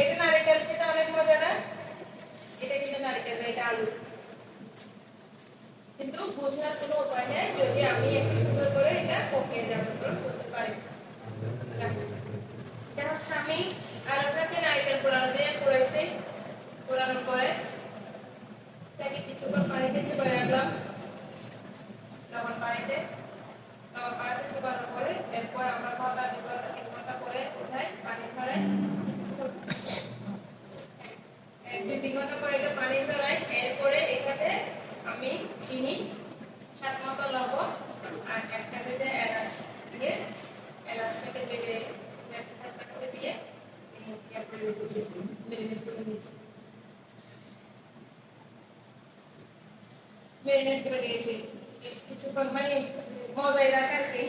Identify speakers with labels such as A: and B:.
A: এটা নারিকেল খেতে অনেক মজা না এটা কিন্তু নারিকেল না, এটা আলু। কিন্তু বোঝার কোনো উপায় নেই যদি আমি একটু সুন্দর করে এটা পকিয়ে যেমন করতে পারি। এটা হচ্ছে আমি আলুটাকে নারিকেল পোড়ানো দিয়ে পোড়াইছি পোড়ানোর পরে এটাকে কিছুক্ষণ পানিতে চুপে রাখলাম লবণ পানিতে লবণ পানিতে চুপানোর পরে এরপর আমরা ঘণ্টা দু ঘণ্টা তিন ঘণ্টা পরে উঠাই পানি ছড়াই এক দুই তিন ঘণ্টা পরে এটা পানি ছড়াই এরপরে এখানে আমি চিনি সাত মতো লবণ আর একটা দিতে এলাচ দিয়ে এলাচটাকে বেটে একটা করে দিয়ে মেরিনেট করে নিয়েছি মেরিনেট করে নিয়েছি বেশ কিছুক্ষণ মানে মজাই রাখার কি?